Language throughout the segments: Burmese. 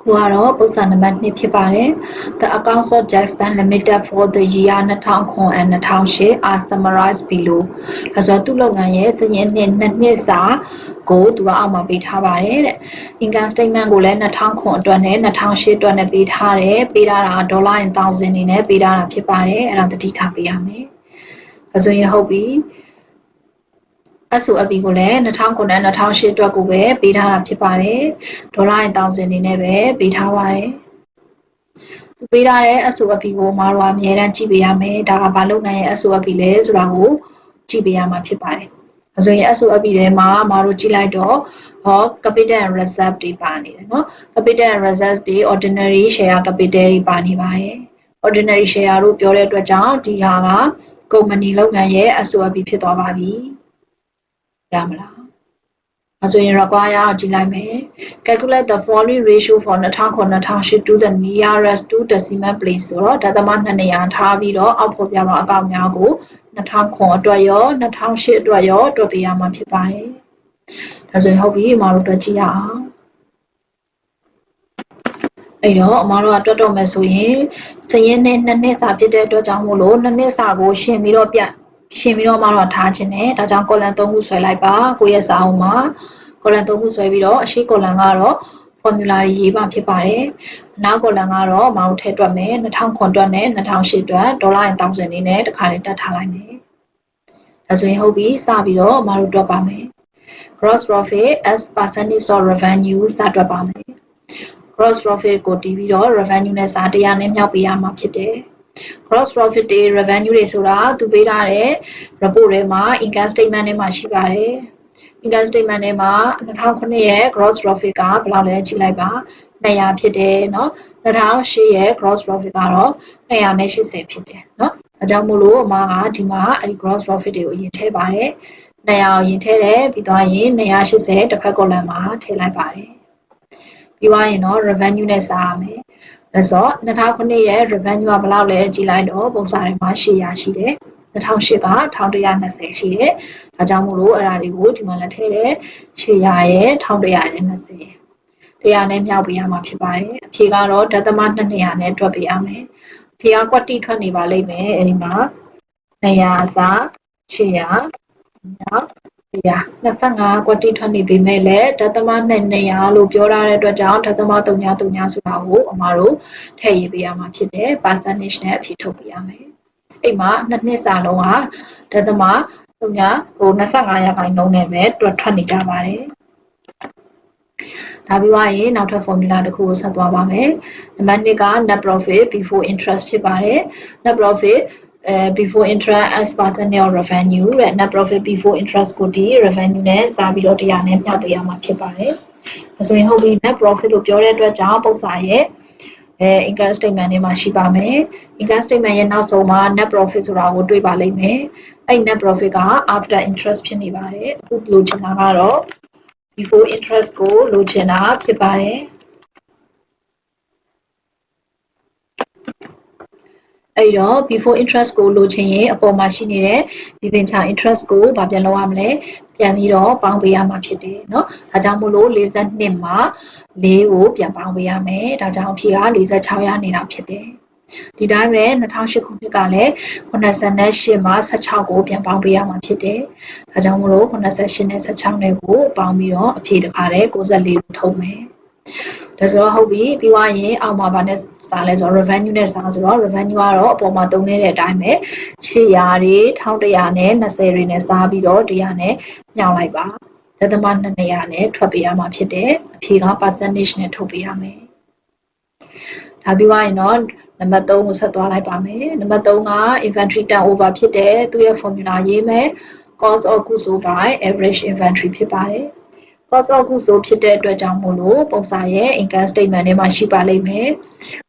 ခုကတော့ပုံစံနံပါတ်2ဖြစ်ပါတယ် The accounts of Jackson Limited for the year 2009 and 2008 are summarized below ဒါဆိုတော့သူ့လုပ်ငန်းရဲ့စည်ရင်းနှစ်နှစ်နှစ်စာကိုသူကအောက်မှာပေးထားပါတယ်တဲ့ income statement ကိုလည်း2009အတွက်နဲ့2008အတွက်နဲ့ပေးထားတယ်ပေးထားတာဒေါ်လာ1000နေနဲ့ပေးထားတာဖြစ်ပါတယ်အဲ့ဒါသတိထားပေးရမယ်ဒါဆိုရင်ဟုတ်ပြီ SOP ကိုလည်း2009နဲ့2008အတွက်ကိုပဲပေးထားတာဖြစ်ပါတယ်ဒေါ်လာ1000အနေနဲ့ပဲပေးထားပါတယ်သူပေးထားတဲ့ SOP ကိုမတော်အမြဲတမ်းကြည့်ပေးရမယ်ဒါကဘာလုပ်ငန်းရဲ့ SOP လဲဆိုတာကိုကြည့်ပေးရမှာဖြစ်ပါတယ်အဲဆိုရင် SOP ထဲမှာမတော်ကြည့်လိုက်တော့ဟော capital and reserve တွေပါနေတယ်เนาะ capital and reserve တွေ ordinary share capital တွေပါနေပါတယ် ordinary share တို့ပြောတဲ့အတွက်ကြောင့်ဒီဟာက company လုပ်ငန်းရဲ့ SOP ဖြစ်သွားပါပြီ ရမလားအဲဆိုရင် require အောင်ကြည့်လိုက်မယ် calculate the following ratio for 2009-2008 to the nearest two decimal place ဆိုတော့ဒသမ2နေရာထားပြီးတော့အောက်ဖော်ပြပါအကောင့်များကို2009အတွက်ရော2008အတွက်ရောတွက်ပေးရမှာဖြစ်ပါတယ်ဒါဆိုရင်ဟုတ်ပြီအမတို့တွက်ကြည့်ရအောင်အဲ့တော့အမတို့ကတွက်တော့မယ်ဆိုရင်စရင်နဲ့နှစ်နှစ်စာဖြစ်တဲ့အတွက်ကြောင့်မို့လို့နှစ်နှစ်စာကိုရှင်းပြီးတော့ပြ ရှင်းပြီးတော့မှတော့ထားခြင်းနဲ့ဒါကြောင့် column 3ခုဆွဲလိုက်ပါကိုယ့်ရဲ့စာအုပ်မှာ column 3ခုဆွဲပြီးတော့အရှိ column ကတော့ formula တွေရေးပါဖြစ်ပါတယ်။နောက် column ကတော့မောင်ထည့်တွက်မယ်2000တွက်နဲ့2008တွက်ဒေါ်လာ1000နေနဲ့တစ်ခါလေးတက်ထားလိုက်မယ်။ဒါဆိုရင်ဟုတ်ပြီစပြီးတော့မတို့တွက်ပါမယ်။ gross profit as percentage of revenue စတွက်ပါမယ်။ gross profit ကိုတီးပြီးတော့ revenue နဲ့စာတရားနဲ့မြောက်ပေးရမှာဖြစ်တယ်။ gross profit တွေ revenue တွေဆိုတာသူပေးထားတဲ့ report ထဲမှာ income statement ထဲမှာရှိပါတယ်။ income statement ထဲမှာ2009ရဲ့ gross profit ကဘယ်လောက်လဲကြည့်လိုက်ပါ200ဖြစ်တယ်เนาะ2008ရဲ့ gross profit ကတော့280ဖြစ်တယ်เนาะအဲကြောင့်မို့လို့အမကဒီမှာအဲ့ဒီ gross profit တွေကိုအရင်ထည့်ပါတယ်200ရင်ထည့်တယ်ပြီးသွားရင်280တစ်ဖက် column မှာထည့်လိုက်ပါတယ်ပြီးသွားရင်တော့ revenue နဲ့စာရမယ် ဒါဆို2009ရဲ့ revenue ကဘယ်လောက်လဲကြည့်လိုက်တော့ပုံစံတွေမှာ800ရှိတယ်2008က1120ရှိတယ်။ဒါကြောင့်မို့လို့အဲ့ဒါတွေကိုဒီမှာလက်ထည့်တယ်800ရဲ့1120တရားနဲ့မြောက်ပေးရမှာဖြစ်ပါတယ်။အဖြေကတော့ဒသမ200နဲ့တွက်ပေးရမယ်။အဖြေကကွက်တိထွက်နေပါလိမ့်မယ်။အဲ့ဒီမှာ200အစား800မြောက် 125ကွက်တိထွက်နေပေမဲ့လည်းဒသမ200လို့ပြောထားတဲ့အတွက်ကြောင့်ဒသမ300ဆိုတာကိုအမတို့ထည့်ရေးပေးရမှာဖြစ်တယ် percentage နဲ့အဖြေထုတ်ပေးရမယ်အိမ်မှာနှစ်နှစ်စာလုံးဟာဒသမ300ဟို25ရာခိုင်နှုန်းနဲ့ပဲတွက်ထွက်နေကြပါတယ်ဒါပြီးွားရင်နောက်ထပ် formula တစ်ခုကိုဆက်သွားပါမယ်။နံပါတ်1က net profit before interest ဖြစ်ပါတယ်။ net profit အဲ before interest as percentage of revenue တဲ့ net profit before interest ကိုဒီ revenue နဲ့စာပြီးတော့တရားနဲ့မြောက်ပေးရမှာဖြစ်ပါတယ်။ဒါဆိုရင်ဟုတ်ပြီ net profit လို့ပြောတဲ့အတွက်ကြောင့်ပုံစံရဲ့အဲ income statement ထဲမှာရှိပါမယ်။ income statement ရဲ့နောက်ဆုံးမှာ net profit ဆိုတာကိုတွေ့ပါလိမ့်မယ်။အဲ့ net profit က after interest ဖြစ်နေပါတယ်။အခုလိုချင်တာကတော့ before interest ကိုလိုချင်တာဖြစ်ပါတယ်။ အဲ့တော့ before interest ကိုလိုချင်ရင်အပေါ်မှာရှိနေတဲ့ debenture interest ကိုဗာပြန်လုပ်ရမလဲပြန်ပြီးတော့ပေါင်းပေးရမှာဖြစ်တယ်เนาะဒါကြောင့်မို့လို့42မှာ4ကိုပြန်ပေါင်းပေးရမယ်ဒါကြောင့်အဖြေက46ရနေတာဖြစ်တယ်ဒီတိုင်းပဲ2008ခုနှစ်ကလည်း88မှာ16ကိုပြန်ပေါင်းပေးရမှာဖြစ်တယ်။ဒါကြောင့်မလို့88နဲ့16နဲ့ကိုပေါင်းပြီးတော့အဖြေတစ်ခါတည်း64ကိုထုတ်မယ်။ ဒါဆိုတော့ဟုတ်ပြီပြီးသွားရင်အောက်မှာဗာနဲ့စာလဲဆိုတော့ revenue နဲ့စာဆိုတော့ revenue ကတော့အပေါ်မှာသုံးခဲ့တဲ့အတိုင်းပဲ800တွေ1100နဲ့20တွေနဲ့စားပြီးတော့တရားနဲ့ညှောင်းလိုက်ပါ။ဒသမ200နဲ့ထွက်ပေးရမှာဖြစ်တယ်။အဖြေက percentage နဲ့ထုတ်ပေးရမယ်။ဒါပြီးသွားရင်တော့နံပါတ်3ကိုဆက်သွားလိုက်ပါမယ်နံပါတ်3က inventory turnover ဖြစ်တယ်သူရဲ့ formula ရေးမယ် cost of goods by average inventory ဖြစ်ပါတယ် cost of goods ဆိုဖြစ်တဲ့အတွက်ကြောင့်မို့လို့ပုံစံရဲ့ income statement ထဲမှာရှိပါလိမ့်မယ်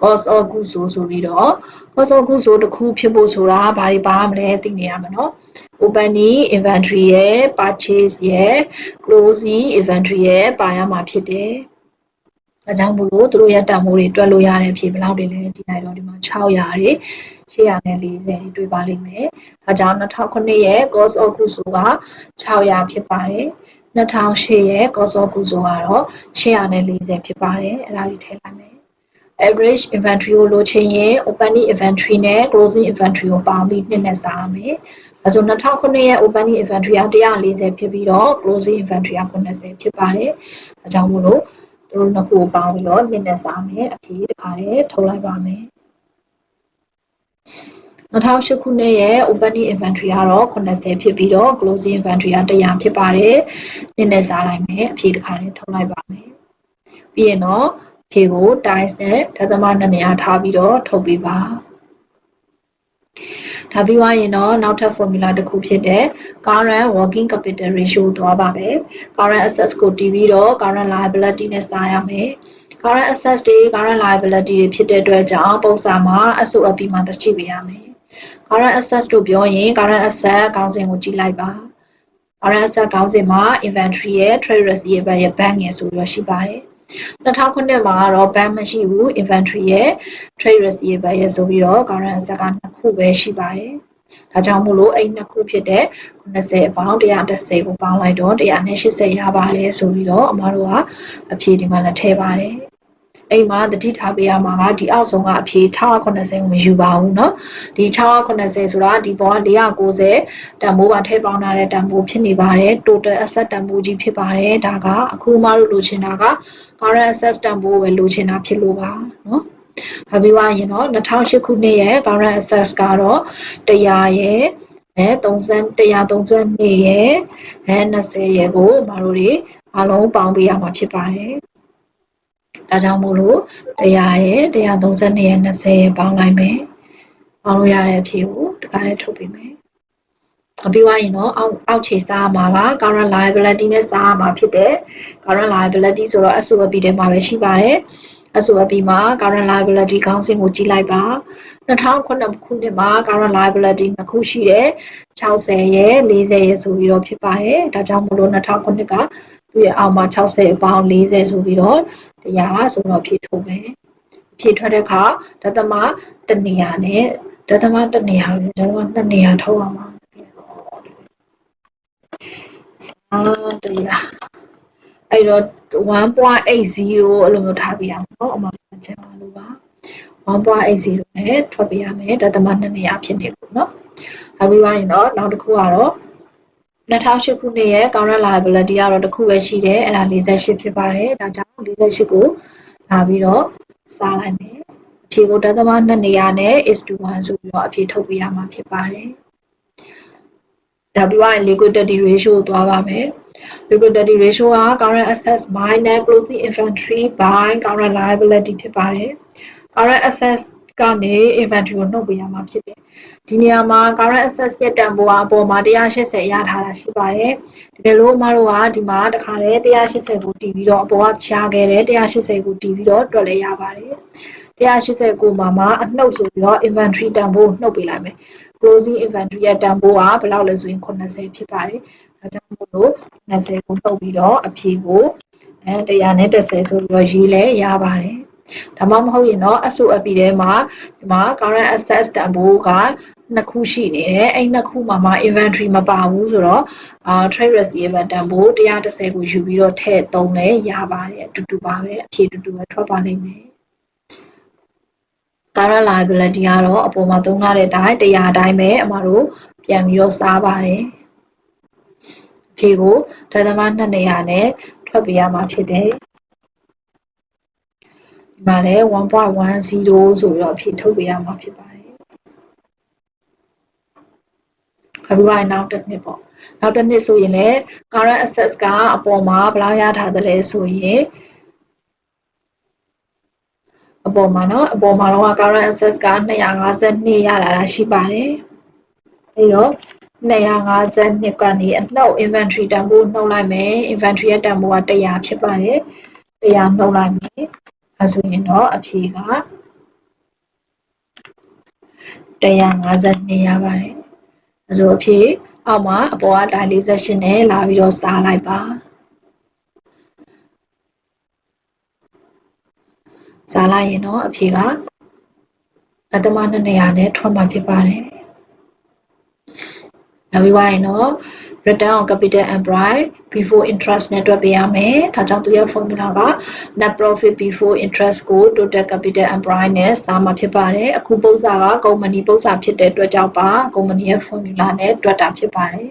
cost of goods ဆိုဆိုပြီးတော့ cost of goods ဆိုတစ်ခုဖြစ်ဖို့ဆိုတာဘာတွေပါမလဲသိနေရမှာเนาะ opening inventory ရဲ့ purchase ရဲ့ closing inventory ရဲ့ပါရမှာဖြစ်တယ်ဒါကြောင့်မို့လို့သူတို့ရဲ့တန်ဖိုးတွေတွက်လို့ရတဲ့ဖြေဘယ်လောက်တွေလဲဒီလိုက်တော့ဒီမှာ600တွေ840တွေတွေ့ပါလိမ့်မယ်။ဒါကြောင့်2009ရဲ့ cost of goods က600ဖြစ်ပါတယ် 2008ရဲ့ကောစောကူဆိုကတော့840ဖြစ်ပါတယ်အဲ့ဒါလေးထည့်လိုက်မယ် average inventory ကိုလိုချင်ရင် opening inventory နဲ့ closing inventory ကိုပေါင်းပြီးနှစ်နဲ့စားရမယ်အဲဆို2009ရဲ့ opening inventory က140ဖြစ်ပြီးတော့ closing inventory က90ဖြစ်ပါတယ်အဲကြောင့်မို့လို့တို့နှစ်ခုကိုပေါင်းပြီးတော့နှစ်နဲ့စားမယ်အဖြေတစ်ခါတည်းထုတ်လိုက်ပါမယ် 2008ခုနှစ်ရဲ့ opening inventory ကတော့80ဖြစ်ပြီးတော့ closing inventory က100ဖြစ်ပါတယ်။နည်းနည်းစားလိုက်မယ်အဖြေတစ်ခါလေးထုတ်လိုက်ပါမယ်။ပြီးရင်တော့အဖြေကို times နဲ့ဒသမ2နေရာထားပြီးတော့ထုတ်ပေးပါ။ဒါပြီးသွားရင်တော့နောက်ထပ် formula တစ်ခုဖြစ်တဲ့ current working capital ratio သွားပါမယ်။ current assets ကိုတည်ပြီးတော့ current liability နဲ့စားရမယ်။ current assets တွေ current liability တွေဖြစ်တဲ့အတွက်ကြောင့်ပုံစံမှာ SOP မှာတချိပေးရမယ်။ current assets လို့ပြောရင် current asset ခေါင်းစဉ်ကိုကြည့်လိုက်ပါ current asset ခေါင်းစဉ်မှာ inventory ရဲ့ trade receivable ရဲ့ bank ရဲ့ဆိုပြီးတော့ရှိပါတယ်2009မှာတော့ bank မရှိဘူး inventory ရဲ့ trade receivable ရဲ့ဆိုပြီးတော့ current asset ကနှစ်ခုပဲရှိပါတယ်ဒါကြောင့်မို့လို့အဲ့နှစ်ခုဖြစ်တဲ့90အပေါင်း130ကိုပေါင်းလိုက်တော့180ရပါတယ်ဆိုပြီးတော့အမတို့ကအဖြေဒီမှာလည်းထည့်ပါတယ် အိမ်မှာတတိထားပေးရမှာကဒီအောက်ဆုံးကအဖြေ680ကိုမယူပါဘူးเนาะဒီ680ဆိုတာဒီဘောက490တန်ဖိုးပါထည့်ပေါင်းထားတဲ့တန်ဖိုးဖြစ်နေပါတယ် total asset တန်ဖိုးကြီးဖြစ်ပါတယ်ဒါကအခုမှတို့လိုချင်တာက current asset တန်ဖိုးပဲလိုချင်တာဖြစ်လို့ပါเนาะ။ပြီးသွားရင်တော့2008ခုနှစ်ရဲ့ current assets ကတော့100ရဲ့အဲ30 132ရဲ့အဲ20ရဲ့ကိုမတို့တွေအလုံးပေါင်းပေးရမှာဖြစ်ပါတယ်။ ဒါကြောင့်မို့လို့100ရဲ့132ရဲ့20ရဲ့ပေါင်းလိုက်မယ်။ပေါင်းလို့ရတဲ့အဖြေကိုတခါလေးထုတ်ပေးမယ်။ပြီးသွားရင်တော့အောက်အောက်ခြေစားမှာက current liability နဲ့စားမှာဖြစ်တယ် current liability ဆိုတော့ SOP ထဲမှာပဲရှိပါတယ် SOP မှာ current liability ခေါင်းစဉ်ကိုကြည့်လိုက်ပါ2009ခုနှစ်မှာ current liability နှစ်ခုရှိတယ်60ရဲ့40ရဲ့ဆိုပြီးတော့ဖြစ်ပါတယ်ဒါကြောင့်မလို့2009က သူ့ရဲ့အောက်မှာ60အပေါင်း40ဆိုပြီးတော့တရားဆိုတော့ဖြည့်ထုတ်မယ်ဖြည့်ထွက်တဲ့အခါဒသမတနေရာနဲ့ဒသမတနေရာပဲဒသမနှစ်နေရာထုတ်အောင်ပါအာတရားအဲ့တော့1.80အဲ့လိုမျိုးထားပြရမှာเนาะအမှန်ချင်ပါလို့ပါ1.80နဲ့ထွက်ပေးရမယ်ဒသမ2နေရာဖြစ်နေလို့เนาะနောက်ပြီးသွားရင်တော့နောက်တစ်ခုကတော့ 2008ခုနှစ်ရဲ့ current liability ကတော့တစ်ခုပဲရှိတယ်အဲ့ဒါ48ဖြစ်ပါတယ်ဒါကြောင့်48ကိုလာပြီးတော့စားလိုက်မယ်အဖြေကိုဒသမ2နေရာနဲ့ is to 1ဆိုပြီးတော့အဖြေထုတ်ပေးရမှာဖြစ်ပါတယ်ဒါပြီးရင် liquidity ratio ကိုသွားပါမယ် liquidity ratio က current assets minus closing inventory by current liability ဖြစ်ပါတယ် current assets ကနေ inventory ကိုနှုတ်ပေးရမှာဖြစ်တယ်ဒီနေရာမှာ current assets ရဲ့တန်ဖိုးကအပေါ်မှာ180ရထားတာရှိပါတယ်တကယ်လို့အမတို့ကဒီမှာတခါလေ180ကိုတီးပြီးတော့အပေါ်ကရှားခဲ့တယ်180ကိုတီးပြီးတော့တွက်လဲရပါတယ်189မှာမှာအနှုတ်ဆိုပြီးတော့ inventory တန်ဖိုးနှုတ်ပေးလိုက်မယ် closing inventory ရဲ့တန်ဖိုးကဘယ်လောက်လဲဆိုရင်80ဖြစ်ပါတယ်ဒါကြောင့်မို့လို့20ကိုနှုတ်ပြီးတော့အဖြေကိုအဲ130ဆိုပြီးတော့ရေးလဲရပါတယ် ဒါမှမဟုတ်ရင်တော့ SOP ထဲမှာဒီမှာ current assets တန်ဖိုးကနှစ်ခုရှိနေတယ်အဲ့နှစ်ခုမှာမှ inventory မပါဘူးဆိုတော့အာ trade receivable တန်ဖိုး130ကိုယူပြီးတော့ထည့်သုံးလဲရပါတယ်အတူတူပါပဲအဖြေတူတူပဲထွက်ပါလိမ့်မယ် current liability ကတော့အပေါ်မှာသုံးထားတဲ့အတိုင်းတရားအတိုင်းပဲအမတို့ပြန်ပြီးတော့စားပါတယ်ဖြေကိုဒသမ2နေရာနဲ့ထွက်ပေးရမှာဖြစ်တယ် ဒီမှာလည်း1.10ဆိုပြီးတော့ဖြေထုတ်ပေးရမှာဖြစ်ပါတယ်အခုကနောက်တစ်နှစ်ပေါ့နောက်တစ်နှစ်ဆိုရင်လည်း current assets ကအပေါ်မှာဘယ်လောက်ရထားသလဲဆိုရင်အပေါ်မှာเนาะအပေါ်မှာတော့ current assets က252ရလာတာရှိပါတယ်အဲ့တော့252ကနေအနှုတ် inventory တန်ဖိုးနှုတ်လိုက်မယ် inventory ရဲ့တန်ဖိုးက100ဖြစ်ပါတယ်100နှုတ်လိုက်မယ် အဲဆိုရင်တော့အဖြေက152ရပါတယ်အဲဆိုအဖြေအောက်မှာအပေါ်ကဒါ48နဲ့လာပြီးတော့စားလိုက်ပါစားလိုက်ရင်တော့အဖြေကပထမနှစ်နေရာနဲ့ထွက်မှာဖြစ်ပါတယ်နောက်ပြီးွားရင်တော့ return on capital employed before interest နဲ့တွက်ပေးရမယ်ဒါကြောင့်သူရဲ့ formula က net profit before interest ကို total capital employed နဲ့စာမှာဖြစ်ပါတယ်အခုပုံစံက company ပုံစံဖြစ်တဲ့အတွက်ကြောင့်ပါ company ရဲ့ formula နဲ့တွက်တာဖြစ်ပါတယ်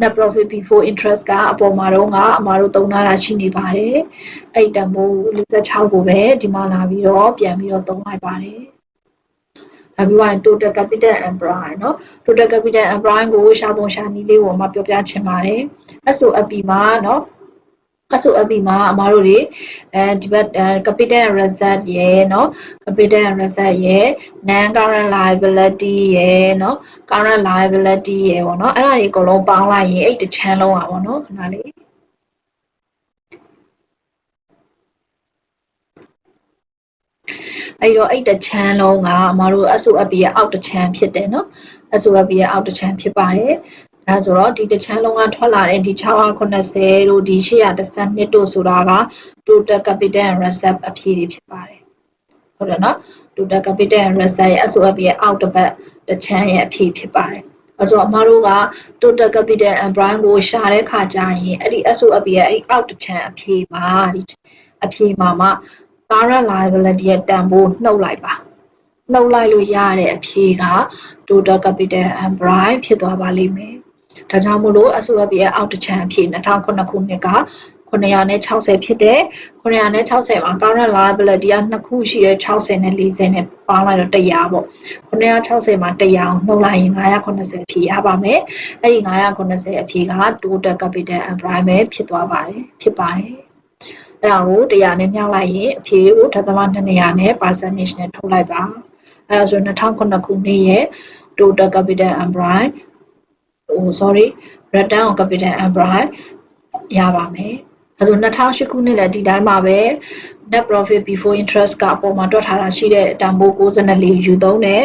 net profit before interest ကအပေါ်မှာတော့ကအမှားတို့သုံးထားတာရှိနေပါတယ်အဲ့တန်ဖိုး46ကိုပဲဒီမှာလာပြီးတော့ပြန်ပြီးတော့သုံးလိုက်ပါတယ် နောက်ပြီးတော့ total capital employed เนาะ total capital employed ကိုရှာပုံရှာနည်းလေးကိုမှပြောပြချင်ပါတယ် SOP မှာเนาะ SOP မှာအမားတို့တွေအဲဒီဘက် capital reserve ရယ်เนาะ capital reserve ရယ် non current liability ရယ်เนาะ current liability ရယ်ပေါ့เนาะအဲ့ဒါတွေအကုန်လုံးပေါင်းလိုက်ရင်အဲ့တစ်ချမ်းလုံးอ่ะပေါ့เนาะခဏလေး အဲ့တော့အဲ့တချမ်းလုံးကအမတို့ SOFB ရဲ့အောက်တချမ်းဖြစ်တယ်နော် SOFB ရဲ့အောက်တချမ်းဖြစ်ပါတယ်ဒါဆိုတော့ဒီတချမ်းလုံးကထွက်လာတဲ့ဒီ680တို့ဒီ812တို့ဆိုတာက total capital and reserve အဖြေတွေဖြစ်ပါတယ်ဟုတ်တယ်နော် total capital and reserve ရဲ့ SOFB ရဲ့အောက်တစ်ပတ်တချမ်းရဲ့အဖြေဖြစ်ပါတယ်အဲဆိုအမတို့က total capital and brand ကိုရှာတဲ့ခါကျရင်အဲ့ဒီ SOFB ရဲ့အဲ့ဒီအောက်တချမ်းအဖြေမှာဒီအဖြေမှာမှ current liability ရဲ့တန်ဖိုးနှုတ်လိုက်ပါနှုတ်လိုက်လို့ရတဲ့အဖြေက total capital and prime ဖြစ်သွားပါလိမ့်မယ်ဒါကြောင့်မို့လို့ SOP ရဲ့အောက်တစ်ချမ်းအဖြစ်2009ခုနှစ်က960ဖြစ်တယ်960မှာ current liability ကနှစ်ခုရှိတယ်60နဲ့40နဲ့ပေါင်းလိုက်တော့100ပေါ့960မှာ100အောင်နှုတ်လိုက်ရင်980ဖြစ်ရပါမယ်အဲ့ဒီ980အဖြစ်က total capital employment ပဲဖြစ်သွားပါတယ်ဖြစ်ပါတယ် အဲ့ဒါကို100နဲ့မြောက်လိုက်ရင်အဖြေကိုဒသမ200နဲ့ percentage နဲ့ထုတ်လိုက်ပါအဲ့ဒါဆို2009ခုနှစ်ရဲ့ total capital employment ဟို sorry return on capital employed ရပါမယ် အဲဆို2008ခုနှစ်လည်းဒီတိုင်းပါပဲ net profit before interest ကအပေါ်မှာတွက်ထားတာရှိတဲ့တန်ဖိုး64ယူသုံးတယ်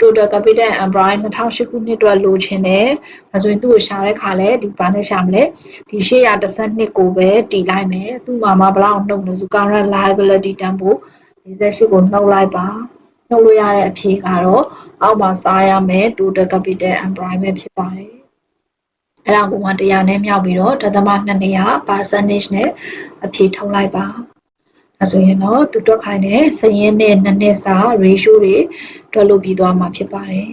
total capital employed 2008ခုနှစ်အတွက်လိုချင်တယ်အဲဆိုရင်သူ့ကိုရှာတဲ့ခါလဲဒီဘာနဲ့ရှာမလဲဒီ812ကိုပဲတည်လိုက်မယ်သူ့မှာမှာဘယ်လောက်နှုတ်လို့ဆို current liability တန်ဖိုး48ကိုနှုတ်လိုက်ပါနှုတ်လို့ရတဲ့အဖြေကတော့အောက်မှာစားရမယ် total capital employment ဖြစ်ပါတယ် အဲ့ဒါကိုမှတရားနဲ့မြောက်ပြီးတော့ဒသမ200 percentage နဲ့အဖြေထုတ်လိုက်ပါဒါဆိုရင်တော့သူတွက်ခိုင်းတဲ့စရင်းနဲ့နှစ်နှစ်စာ ratio တွေတွက်လို့ပြီးသွားမှာဖြစ်ပါတယ်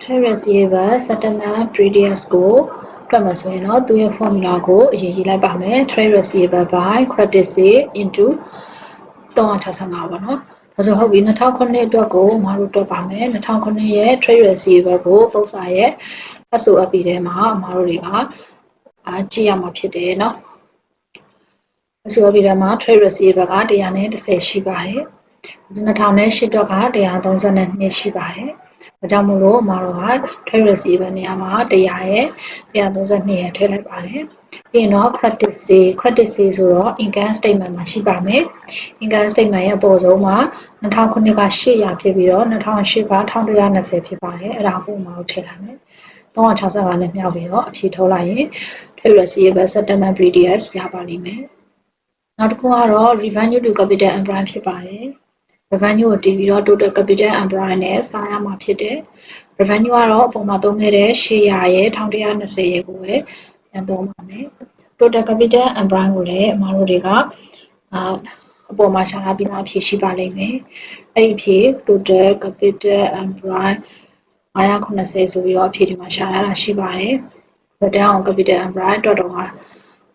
trade receiver settlement previous ကိုတွက်မှာဆိုရင်တော့သူရဲ့ formula ကိုအရင်ရေးလိုက်ပါမယ် trade receiver by credit sale into 365ပေါ့နော် ဒါဆိုဟုတ်ပြီ2009အတွက်ကိုမတို့တွက်ပါမယ်2009ရဲ့ trade receiver ကိုပုံစံရဲ့ SOP ထဲမှာမတို့တွေကအာကြည့်ရမှာဖြစ်တယ်เนาะ SOP ထဲမှာ trade receiver က130ရှိပါတယ်2008အတွက်က132ရှိပါတယ် ဒါကြောင့်မို့လို့အမတို့က trade receiver နေရာမှာ100ရဲ့132ရဲ့ထည့်လိုက်ပါတယ်ပြီးရင်တော့ credit sale credit sale ဆိုတော့ income statement မှာရှိပါမယ် income statement ရဲ့အပေါ်ဆုံးမှာ2009က800ဖြစ်ပြီးတော့2008က1120ဖြစ်ပါတယ်အဲ့ဒါကိုအမတို့ထည့်လိုက်မယ်365နဲ့မြောက်ပြီးတော့အဖြေထုတ်လိုက်ရင် trade receiver settlement PDS ရပါလိမ့်မယ်နောက်တစ်ခုကတော့ revenue to capital employment ဖြစ်ပါတယ် revenue ကိုတည်ပြီးတော့ total capital employment နဲ့စာရမှာဖြစ်တယ် revenue ကတော့အပေါ်မှာသုံးခဲ့တဲ့800ရဲ့1120ရဲ့ကိုပဲပြန်သုံးပါမယ် total capital employment ကိုလည်းအမှားတို့တွေကအာအပေါ်မှာရှာထားပြီးသားအဖြစ်ရှိပါလိမ့်မယ်အဲ့ဒီအဖြစ် total capital employment 980ဆိုပြီးတော့အဖြစ်ဒီမှာရှာထားတာရှိပါတယ် return on capital employment အတွက်တော့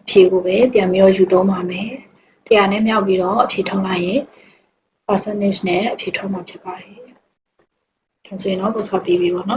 အဖြေကိုပဲပြန်ပြီးတော့ယူသုံးပါမယ်တရားနဲ့မြောက်ပြီးတော့အဖြေထုတ်လိုက်ရင် percentage နဲ့အဖြေထုတ်မှာဖြစ်ပါတယ်။ဒါဆိုရင်တော့ပုံစံပြီးပြီပေါ့နော်